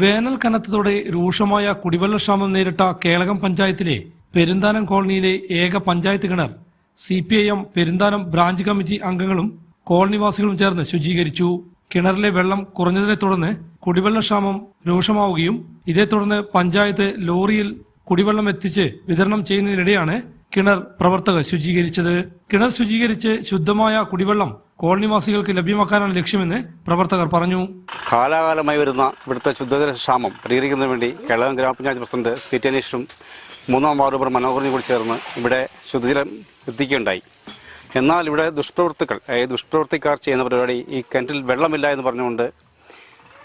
വേനൽ കനത്തതോടെ രൂക്ഷമായ കുടിവെള്ളക്ഷാമം നേരിട്ട കേളകം പഞ്ചായത്തിലെ പെരുന്താനം കോളനിയിലെ ഏക പഞ്ചായത്ത് കിണർ C P I M Perunthanam branch committee അംഗങ്ങളും കോളനിവാസികളും ചേർന്ന് ശുചീകരിച്ചു. കിണറിലെ വെള്ളം കുറഞ്ഞതിനെ തുടർന്ന് കുടിവെള്ള ക്ഷാമം രൂക്ഷമാവുകയും ഇതേ തുടർന്ന് പഞ്ചായത്ത് ലോറിയിൽ കുടിവെള്ളം എത്തിച്ച് വിതരണം ചെയ്യുന്നതിനിടെയാണ് കിണർ പ്രവർത്തകർ ശുചീകരിച്ചത്. കിണർ ശുചീകരിച്ച് ശുദ്ധമായ കുടിവെള്ളം കോളനിവാസികൾക്ക് ലഭ്യമാക്കാനാണ് ലക്ഷ്യമെന്ന് പ്രവർത്തകർ പറഞ്ഞു. കാലാകാലമായി വരുന്ന ഇവിടുത്തെ ശുദ്ധജല ക്ഷാമം പരിഹരിക്കുന്നതിന് വേണ്ടി കേരളം ഗ്രാമപഞ്ചായത്ത് പ്രസിഡന്റ് സി ടി അനീഷും മൂന്നാം വാർഡ് മെമ്പർ മനോഹറിനും കൂടി ചേർന്ന് ഇവിടെ ശുദ്ധജലം എത്തിക്കുകയുണ്ടായി. എന്നാൽ ഇവിടെ ദുഷ്പ്രവൃത്തികൾ ദുഷ്പ്രവൃത്തിക്കാർ ചെയ്യുന്ന പരിപാടി ഈ കിണറ്റിൽ വെള്ളമില്ല എന്ന് പറഞ്ഞുകൊണ്ട്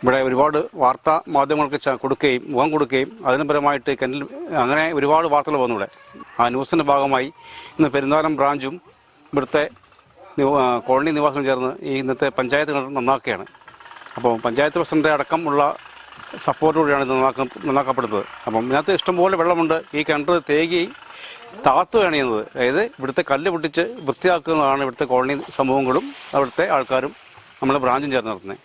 ഇവിടെ ഒരുപാട് വാർത്താ മാധ്യമങ്ങൾക്ക് കൊടുക്കുകയും മുഖം കൊടുക്കുകയും അതിന് പരമായിട്ട് കിണറ്റിൽ അങ്ങനെ ഒരുപാട് വാർത്തകൾ വന്നു ഇവിടെ. ആ ന്യൂസിന്റെ ഭാഗമായി ഇന്ന് പെരുന്നാരം ബ്രാഞ്ചും ഇവിടുത്തെ കോളനി നിവാസികളും ചേർന്ന് ഈ ഇന്നത്തെ പഞ്ചായത്ത് നന്നാക്കുകയാണ്. അപ്പോൾ പഞ്ചായത്ത് പ്രസിഡന്റ് അടക്കമുള്ള സപ്പോർട്ടോടെയാണ് ഇത് നന്നാക്ക നന്നാക്കപ്പെടുന്നത്. അപ്പം ഇതിനകത്ത് ഇഷ്ടംപോലെ വെള്ളമുണ്ട്. ഈ കിണർ തേകി താത്തുകയാണ് ചെയ്യുന്നത്. അതായത് ഇവിടുത്തെ കല്ല് പൊട്ടിച്ച് വൃത്തിയാക്കുന്നതാണ് ഇവിടുത്തെ കോളനി സമൂഹങ്ങളും അവിടുത്തെ ആൾക്കാരും നമ്മളെ ബ്രാഞ്ചും ചേർന്ന് നടത്തുന്നത്.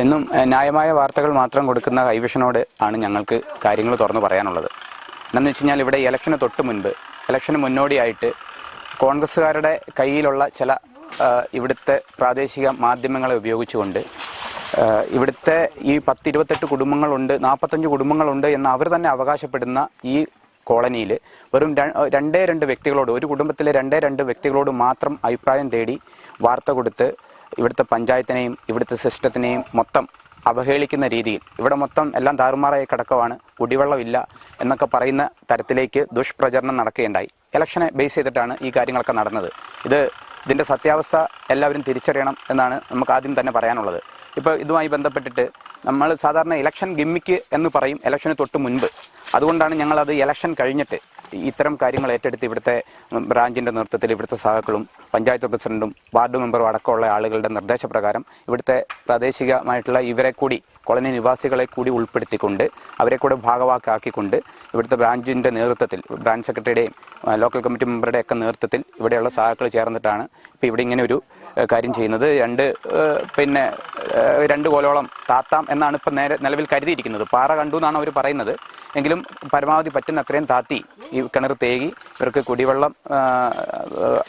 എന്നും ന്യായമായ വാർത്തകൾ മാത്രം കൊടുക്കുന്ന ഹൈവിഷനോട് ആണ് ഞങ്ങൾക്ക് കാര്യങ്ങൾ തുറന്നു പറയാനുള്ളത്. എന്നു വെച്ച് കഴിഞ്ഞാൽ ഇവിടെ ഇലക്ഷന് തൊട്ട് മുൻപ് ഇലക്ഷന് മുന്നോടിയായിട്ട് കോൺഗ്രസ്സുകാരുടെ കയ്യിലുള്ള ചില ഇവിടുത്തെ പ്രാദേശിക മാധ്യമങ്ങളെ ഉപയോഗിച്ചുകൊണ്ട് ഇവിടുത്തെ ഈ പത്ത് ഇരുപത്തെട്ട് കുടുംബങ്ങളുണ്ട് നാൽപ്പത്തഞ്ച് കുടുംബങ്ങളുണ്ട് എന്ന് അവർ തന്നെ അവകാശപ്പെടുന്ന ഈ കോളനിയിൽ വെറും രണ്ടേ രണ്ട് വ്യക്തികളോട് ഒരു കുടുംബത്തിലെ രണ്ടേ രണ്ട് വ്യക്തികളോട് മാത്രം അഭിപ്രായം തേടി വാർത്ത കൊടുത്ത് ഇവിടുത്തെ പഞ്ചായത്തിനെയും ഇവിടുത്തെ സിസ്റ്റത്തിനെയും മൊത്തം അവഹേളിക്കുന്ന രീതിയിൽ. ഇവിടെ മൊത്തം എല്ലാം താറുമാറായി കിടക്കുവാണ്. കുടിവെള്ളമില്ല എന്നൊക്കെ പറയുന്ന തരത്തിലേക്ക് ദുഷ്പ്രചരണം നടക്കുകയുണ്ടായി. ഇലക്ഷനെ ബേസ് ചെയ്തിട്ടാണ് ഈ കാര്യങ്ങളൊക്കെ നടന്നത്. ഇത് ഇതിന്റെ സത്യാവസ്ഥ എല്ലാവരും തിരിച്ചറിയണം എന്നാണ് നമുക്ക് ആദ്യം തന്നെ പറയാനുള്ളത്. ഇപ്പോൾ ഇതുമായി ബന്ധപ്പെട്ടിട്ട് നമ്മൾ സാധാരണ ഇലക്ഷൻ ഗിമ്മിക്ക് എന്ന് പറയും ഇലക്ഷന് തൊട്ട് മുൻപ്. അതുകൊണ്ടാണ് ഞങ്ങളത് ഇലക്ഷൻ കഴിഞ്ഞിട്ട് ഇത്തരം കാര്യങ്ങൾ ഏറ്റെടുത്ത് ഇവിടുത്തെ ബ്രാഞ്ചിന്റെ നേതൃത്വത്തിൽ ഇവിടുത്തെ സഹാക്കളും പഞ്ചായത്ത് പ്രസിഡന്റും വാർഡ് മെമ്പറും അടക്കമുള്ള ആളുകളുടെ നിർദ്ദേശപ്രകാരം ഇവിടുത്തെ പ്രാദേശികമായിട്ടുള്ള ഇവരെ കൂടി കോളനി നിവാസികളെ കൂടി ഉൾപ്പെടുത്തിക്കൊണ്ട് അവരെ കൂടെ ഭാഗവാക്കാക്കിക്കൊണ്ട് ഇവിടുത്തെ ബ്രാഞ്ചിന്റെ നേതൃത്വത്തിൽ ബ്രാഞ്ച് സെക്രട്ടറിയുടെയും ലോക്കൽ കമ്മിറ്റി മെമ്പറുടെയൊക്കെ നേതൃത്വത്തിൽ ഇവിടെയുള്ള സഹാക്കൾ ചേർന്നിട്ടാണ് ഇപ്പോൾ ഇവിടെ ഇങ്ങനെ ഒരു കാര്യം ചെയ്യുന്നത്. രണ്ട് പിന്നെ രണ്ട് കോലോളം താത്താം എന്നാണ് ഇപ്പം നേരെ നിലവിൽ കരുതിയിരിക്കുന്നത്. പാറ കണ്ടു എന്നാണ് അവർ പറയുന്നത്. എങ്കിലും പരമാവധി പറ്റുന്ന അത്രയും താത്തി ഈ കിണർ തേകി ഇവർക്ക് കുടിവെള്ളം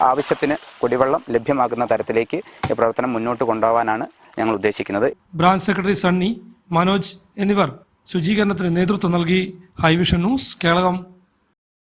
ആവശ്യത്തിന് കുടിവെള്ളം ലഭ്യമാക്കുന്ന തരത്തിലേക്ക് ഈ പ്രവർത്തനം മുന്നോട്ട് കൊണ്ടുപോകാനാണ് ഞങ്ങൾ ഉദ്ദേശിക്കുന്നത്. ബ്രാഞ്ച് സെക്രട്ടറി സണ്ണി മനോജ് എന്നിവർ ശുചീകരണത്തിന് നേതൃത്വം നൽകി. Hi Vision news Kelakam.